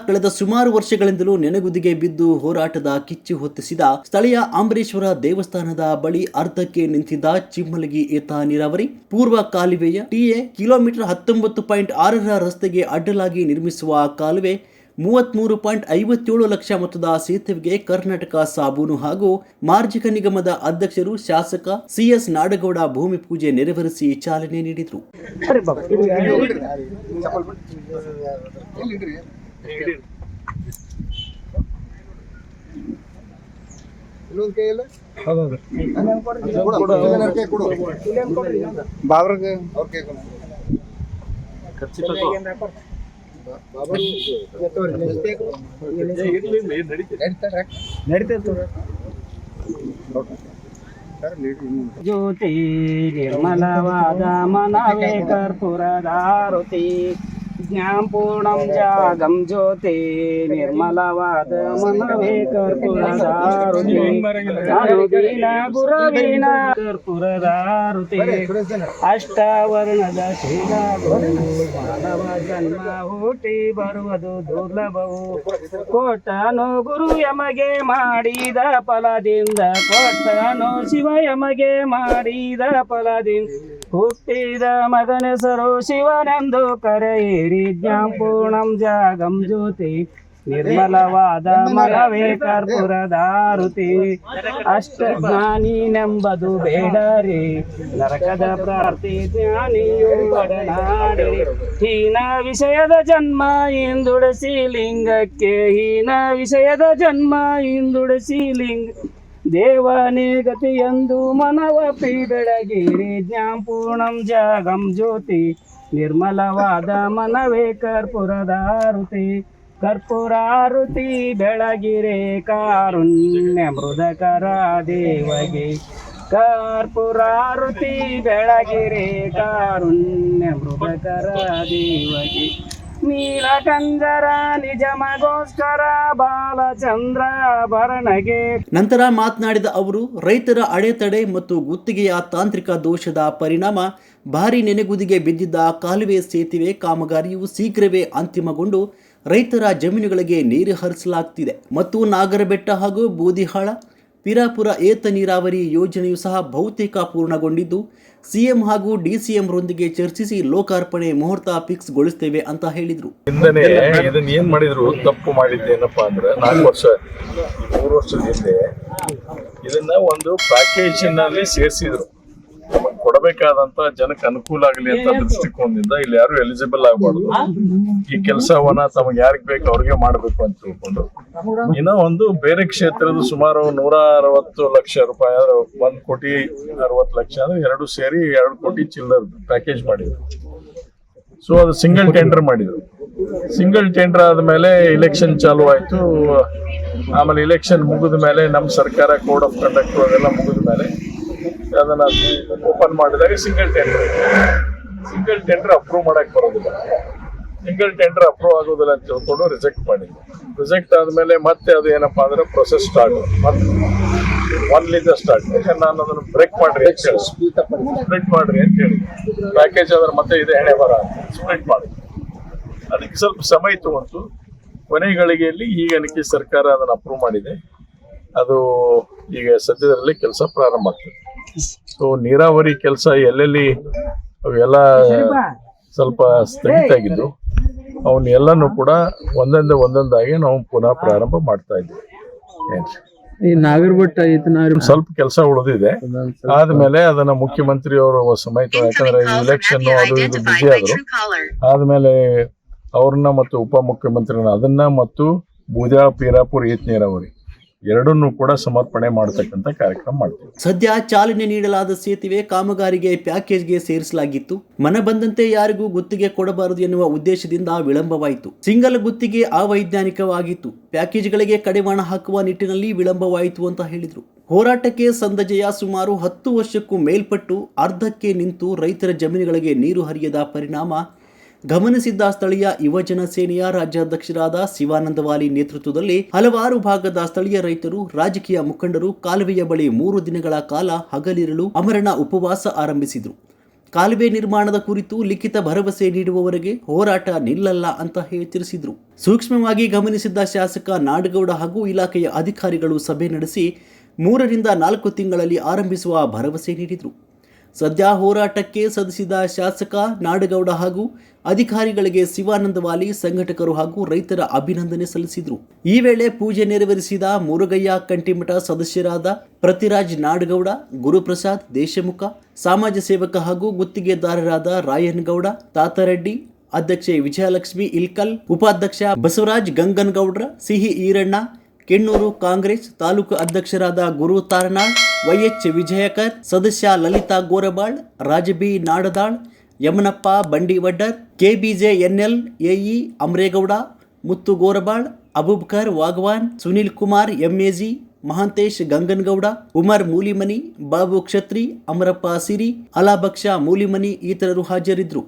ಕಳೆದ ಸುಮಾರು ವರ್ಷಗಳಿಂದಲೂ ನೆನೆಗುದಿಗೆ ಬಿದ್ದು ಹೋರಾಟದ ಕಿಚ್ಚು ಹೊತ್ತಿಸಿದ ಸ್ಥಳೀಯ ಅಂಬರೀಶ್ವರ ದೇವಸ್ಥಾನದ ಬಳಿ ಅರ್ಧಕ್ಕೆ ನಿಂತಿದ್ದ ಚಿಮ್ಮಲಗಿ ಏತ ನೀರಾವರಿ ಪೂರ್ವ ಕಾಲುವೆಯ ಟಿಎ ಕಿಲೋಮೀಟರ್ ಹತ್ತೊಂಬತ್ತು ಪಾಯಿಂಟ್ ಆರರ ರಸ್ತೆಗೆ ಅಡ್ಡಲಾಗಿ ನಿರ್ಮಿಸುವ ಕಾಲುವೆ ಮೂವತ್ಮೂರು ಪಾಯಿಂಟ್ ಐವತ್ತೇಳು ಲಕ್ಷ ಮೊತ್ತದ ಸೇತುವೆಗೆ ಕರ್ನಾಟಕ ಸಾಬೂನು ಹಾಗೂ ಮಾರ್ಜಿಕ ನಿಗಮದ ಅಧ್ಯಕ್ಷರು ಶಾಸಕ ಸಿಎಸ್ ನಾಡಗೌಡ ಭೂಮಿ ಪೂಜೆ ನೆರವೇರಿಸಿ ಚಾಲನೆ ನೀಡಿದರು. ಬಾಬ್ರಿಗೆ ಜ್ಯೋತಿ ನಿರ್ಮಲವಾದ ಮನವೇ ಕರ್ಪೂರದಾರುತಿ ಜ್ಞಾಪೂರ್ಣಂ ಜಾಗಂ ಜ್ಯೋತಿ ನಿರ್ಮಲವಾದ ಮನವೇ ಕರ್ಪುರ ಅನುದಿನ ಗುರುವಿನ ಕರ್ಪೂರದಾರುತಿ ಅಷ್ಟವರ್ಣದ ಶ್ರೀರಾಘವನು ಮಾನವ ಜನ್ಮ ಹುಟ್ಟಿ ಬರುವುದು ದುರ್ಲಭವು ಕೊಟ್ಟನು ಗುರು ಯಮಗೆ ಮಾಡಿದ ಫಲದಿಂದ ಕೊಟ್ಟನು ಶಿವ ಯಮಗೆ ಮಾಡಿದ ಫಲದಿಂದ ಹುಟ್ಟಿದ ಮಗನೆಸರು ಶಿವನೆಂದು ಕರೆಯಿರಿ. ಜ್ಞಾಪೂರ್ಣಂ ಜಾಗಂ ಜ್ಯೋತಿ. ನಿರ್ಮಲವಾದ ಮನವೇ ಕರ್ಪುರದಾರುತಿ ಅಷ್ಟ ಜ್ಞಾನಿನೆಂಬುದು ಬೇಡರಿ. ನರಕದ ಪ್ರಾರ್ಥಿ ಜ್ಞಾನಿಯು ಒಡನಾಡಿರಿ ಹೀನ ವಿಷಯದ ಜನ್ಮ ಹಿಂದುಡಿಸಿ ಲಿಂಗಕ್ಕೆ. ಹೀನ ವಿಷಯದ ಜನ್ಮ ಹಿಂದುಡಿಸಿ ಲಿಂಗ ದೇವನೇ ಗತಿಯಂದು ಮನವಪಿ ಬೆಳಗಿರಿ ಜ್ಞಾಪೂರ್ಣಂ ಜಾಗಂ ಜ್ಯೋತಿ. ನಿರ್ಮಲವಾದ ಮನವೇ ಕರ್ಪೂರದಾರುತಿ ಕರ್ಪೂರಾರುತಿ ಬೆಳಗಿರೆ ಕಾರುಣ್ಯ ಮೃದಕರ ದೇವಗೆ. ಕರ್ಪೂರಾರುತಿ ಬೆಳಗಿರೆ ಕಾರುಣ್ಯ ಮೃದಕರ ದೇವಗೆ. ನೀಲಕಂಜರ, ನಿಜಮಗೋಸ್ಕರ ಬಾಲಚಂದ್ರ ಭರಣಗೆ. ನಂತರ ಮಾತನಾಡಿದ ಅವರು, ರೈತರ ಅಡೆತಡೆ ಮತ್ತು ಗುತ್ತಿಗೆಯ ತಾಂತ್ರಿಕ ದೋಷದ ಪರಿಣಾಮ ಭಾರಿ ನೆನೆಗುದಿಗೆ ಬಿದ್ದಿದ್ದ ಕಾಲುವೆ ಸೇತುವೆ ಕಾಮಗಾರಿಯು ಶೀಘ್ರವೇ ಅಂತಿಮಗೊಂಡು ರೈತರ ಜಮೀನುಗಳಿಗೆ ನೀರು ಹರಿಸಲಾಗ್ತಿದೆ. ಮತ್ತು ನಾಗರಬೆಟ್ಟ ಹಾಗೂ ಬೂದಿಹಾಳ ಪಿರಾಪುರ ಏತ ನೀರಾವರಿ ಯೋಜನೆಯು ಸಹ ಬಹುತೇಕ ಪೂರ್ಣಗೊಂಡಿದ್ದು, ಸಿಎಂ ಹಾಗೂ ಡಿಸಿಎಂರೊಂದಿಗೆ ಚರ್ಚಿಸಿ ಲೋಕಾರ್ಪಣೆ ಮುಹೂರ್ತ ಫಿಕ್ಸ್ ಗೊಳಿಸ್ತೇವೆ ಅಂತ ಹೇಳಿದ್ರು. ಇದನ್ನ ಏನ್ ಮಾಡಿದ್ರು? ತಪ್ಪು ಮಾಡಿದ್ದೇನಪ್ಪಾ ಅಂದ್ರೆ ನಾಲ್ಕು ವರ್ಷ, ಮೂರು ವರ್ಷದ ಹಿಂದೆ ಇದನ್ನ ಒಂದು ಪ್ಯಾಕೇಜ್ನಲ್ಲಿ ಸೇರಿಸಿದ್ರು. ಕೊಡಬೇಕಾದಂತ ಜನಕ್ಕೆ ಅನುಕೂಲ ಆಗಲಿ ಅಂತ ದೃಷ್ಟಿಕೋನದಿಂದ ಇಲ್ಲಿ ಯಾರು ಎಲಿಜಿಬಲ್ ಆಗಬಾರ್ದು. ಈ ಕೆಲಸವನ್ನ ತಮಗೆ ಯಾರಿಗ್ ಬೇಕು ಅವ್ರಿಗೆ ಮಾಡಬೇಕು ಅಂತ ತಿಳ್ಕೊಂಡು. ಇನ್ನ ಒಂದು ಬೇರೆ ಕ್ಷೇತ್ರದ ಸುಮಾರು ನೂರ ಅರವತ್ತು ಲಕ್ಷ ರೂಪಾಯಿ ಒಂದ್ ಕೋಟಿ ಅರವತ್ತು ಲಕ್ಷ ಅಂದ್ರೆ ಎರಡು ಸೇರಿ ಎರಡು ಕೋಟಿ ಚಿಲ್ಲರ್ ಪ್ಯಾಕೇಜ್ ಮಾಡಿದ್ರು. ಸೊ ಅದು ಸಿಂಗಲ್ ಟೆಂಡರ್ ಮಾಡಿದ್ರು. ಸಿಂಗಲ್ ಟೆಂಡರ್ ಆದ್ಮೇಲೆ ಇಲೆಕ್ಷನ್ ಚಾಲು ಆಯ್ತು. ಆಮೇಲೆ ಇಲೆಕ್ಷನ್ ಮುಗಿದ ಮೇಲೆ ನಮ್ಮ ಸರ್ಕಾರ ಕೋಡ್ ಆಫ್ ಕಂಡಕ್ಟ್ ಅದೆಲ್ಲ ಮುಗಿದ ಮೇಲೆ ಅದನ್ನ ಓಪನ್ ಮಾಡಿದಾಗ single tender single tender approve ಮಾಡಕ್ ಬರೋದಿಲ್ಲ. ಸಿಂಗಲ್ ಟೆಂಡರ್ ಅಪ್ರೂವ್ ಆಗೋದಿಲ್ಲ ಅಂತ ತಿಳ್ಕೊಂಡು ರಿಜೆಕ್ಟ್ ಮಾಡಿದ್ವಿ. ರಿಜೆಕ್ಟ್ ಆದ್ಮೇಲೆ ಮತ್ತೆ ಅದು ಏನಪ್ಪಾ ಅಂದ್ರೆ ಪ್ರೊಸೆಸ್ ಸ್ಟಾರ್ಟ್ ಮತ್ತೆ ಒನ್ಲಿಂದ ಸ್ಟಾರ್ಟ್ ನಾನು ಅದನ್ನು ಬ್ರೇಕ್ ಮಾಡ್ರಿ ಅಂತ ಹೇಳಿ. ಸ್ಪ್ಲಿಟ್ ಮಾಡ್ರಿ ಅಂತ ಹೇಳಿ. ಪ್ಯಾಕೇಜ್ ಆದ್ರೆ ಮತ್ತೆ ಇದೆ ಹಣೆ ಬರ ಸ್ಪ್ಲಿಟ್ ಮಾಡಿ ಅದಕ್ಕೆ ಸ್ವಲ್ಪ ಸಮಯ ತಗೊಂತು ಕೊನೆ ಗಳಿಗೆಯಲ್ಲಿ ಈಗ ಅನಿಕೆ ಸರ್ಕಾರ ಅದನ್ನು ಅಪ್ರೂವ್ ಮಾಡಿದೆ. ಅದು ಈಗ ಸದ್ಯದರಲ್ಲಿ ಕೆಲಸ ಪ್ರಾರಂಭ ಆಗ್ತದೆ. ಸೊ ನೀರಾವರಿ ಕೆಲಸ ಎಲ್ಲೆಲ್ಲಿ ಅವೆಲ್ಲ ಸ್ವಲ್ಪ ಸ್ಥಗಿತ ಆಗಿದ್ದು ಅವನ್ನ ಎಲ್ಲಾನು ಕೂಡ ಒಂದೊಂದೇ ಒಂದೊಂದಾಗಿ ನಾವು ಪುನಃ ಪ್ರಾರಂಭ ಮಾಡ್ತಾ ಇದ್ದೀವಿ. ಈ ನಾಗರಬೆಟ್ಟ ಸ್ವಲ್ಪ ಕೆಲಸ ಉಳಿದಿದೆ. ಆದ್ಮೇಲೆ ಅದನ್ನ ಮುಖ್ಯಮಂತ್ರಿ ಅವರು ಸಮಯ ತಗೊಂಡು ಯಾಕಂದ್ರೆ ಇಲೆಕ್ಷನ್ ಅದು ಇದು ಬಿಜಿ ಆದ್ರು. ಆದ್ಮೇಲೆ ಅವ್ರನ್ನ ಮತ್ತು ಉಪ ಉಪಮುಖ್ಯಮಂತ್ರಿನ ಅದನ್ನ ಮತ್ತು ಬೂದ್ಯಾಳ ಪೀರಾಪುರ ಏತ್ ನೀರಾವರಿ. ಎರಡನ್ನೂ ಕೂಡ ಸಮರ್ಪಣೆ ಮಾಡತಕ್ಕಂತ ಕಾರ್ಯಕ್ರಮ ಮಾಡ್ತೀವಿ. ಸದ್ಯ ಚಾಲನೆ ನೀಡಲಾದ ಸೇತುವೆ ಕಾಮಗಾರಿಗೆ ಪ್ಯಾಕೇಜ್ಗೆ ಸೇರಿಸಲಾಗಿತ್ತು. ಮನ ಬಂದಂತೆ ಯಾರಿಗೂ ಗುತ್ತಿಗೆ ಕೊಡಬಾರದು ಎನ್ನುವ ಉದ್ದೇಶದಿಂದ ವಿಳಂಬವಾಯಿತು. ಸಿಂಗಲ್ ಗುತ್ತಿಗೆ ಅವೈಜ್ಞಾನಿಕವಾಗಿತ್ತು. ಪ್ಯಾಕೇಜ್ಗಳಿಗೆ ಕಡಿವಾಣ ಹಾಕುವ ನಿಟ್ಟಿನಲ್ಲಿ ವಿಳಂಬವಾಯಿತು ಅಂತ ಹೇಳಿದರು. ಹೋರಾಟಕ್ಕೆ ಸಂದಜೆಯ ಸುಮಾರು ಹತ್ತು ವರ್ಷಕ್ಕೂ ಮೇಲ್ಪಟ್ಟು ಅರ್ಧಕ್ಕೆ ನಿಂತು ರೈತರ ಜಮೀನುಗಳಿಗೆ ನೀರು ಹರಿಯದ ಪರಿಣಾಮ ಗಮನಿಸಿದ್ದ ಸ್ಥಳೀಯ ಯುವಜನ ಸೇನೆಯ ರಾಜ್ಯಾಧ್ಯಕ್ಷರಾದ ಶಿವಾನಂದವಾಲಿ ನೇತೃತ್ವದಲ್ಲಿ ಹಲವಾರು ಭಾಗದ ಸ್ಥಳೀಯ ರೈತರು, ರಾಜಕೀಯ ಮುಖಂಡರು ಕಾಲುವೆಯ ಬಳಿ ಮೂರು ದಿನಗಳ ಕಾಲ ಹಗಲಿರಲು ಅಮರಣ ಉಪವಾಸ ಆರಂಭಿಸಿದರು. ಕಾಲುವೆ ನಿರ್ಮಾಣದ ಕುರಿತು ಲಿಖಿತ ಭರವಸೆ ನೀಡುವವರೆಗೆ ಹೋರಾಟ ನಿಲ್ಲಲ್ಲ ಅಂತ ತಿಳಿಸಿದ್ರು. ಸೂಕ್ಷ್ಮವಾಗಿ ಗಮನಿಸಿದ್ದ ಶಾಸಕ ನಾಡಗೌಡ ಹಾಗೂ ಇಲಾಖೆಯ ಅಧಿಕಾರಿಗಳು ಸಭೆ ನಡೆಸಿ ಮೂರರಿಂದ ನಾಲ್ಕು ತಿಂಗಳಲ್ಲಿ ಆರಂಭಿಸುವ ಭರವಸೆ ನೀಡಿದರು. ಸದ್ಯ ಹೋರಾಟಕ್ಕೆ ಸದಸಿದ ಶಾಸಕ ನಾಡಗೌಡ ಹಾಗೂ ಅಧಿಕಾರಿಗಳಿಗೆ ಶಿವಾನಂದ ವಾಲಿ, ಸಂಘಟಕರು ಹಾಗೂ ರೈತರ ಅಭಿನಂದನೆ ಸಲ್ಲಿಸಿದರು. ಈ ವೇಳೆ ಪೂಜೆ ನೆರವೇರಿಸಿದ ಮುರುಗಯ್ಯ ಕಂಟಿಮಠ ಸದಸ್ಯರಾದ ಪ್ರತಿರಾಜ್ ನಾಡಗೌಡ, ಗುರುಪ್ರಸಾದ್ ದೇಶಮುಖ, ಸಮಾಜ ಸೇವಕ ಹಾಗೂ ಗುತ್ತಿಗೆದಾರರಾದ ರಾಯನ್ಗೌಡ, ತಾತರೆಡ್ಡಿ, ಅಧ್ಯಕ್ಷೆ ವಿಜಯಲಕ್ಷ್ಮಿ ಇಲ್ಕಲ್, ಉಪಾಧ್ಯಕ್ಷ ಬಸವರಾಜ್ ಗಂಗನ್ಗೌಡ್ರ, ಸಿಹಿ ಈರಣ್ಣ, ಕೆಣ್ಣೂರು ಕಾಂಗ್ರೆಸ್ ತಾಲೂಕು ಅಧ್ಯಕ್ಷರಾದ ಗುರು ತಾರನಾಳ್ ವೈಎಚ್ ವಿಜಯಕರ್, ಸದಸ್ಯ Lalita Gorabal Rajabi Nadadal, Yamanappa Bandivaddar, KBJ NL, AE Amaregowda, Muttu Gorabal, Abubakar Vagvan, Sunil Kumar MAG, Mahantesh Ganganagowda, Umar Mulimani, Babu Kshatri, Amarappa Siri Allabaksha Mulimani ಇತರರು ಹಾಜರಿದ್ದರು.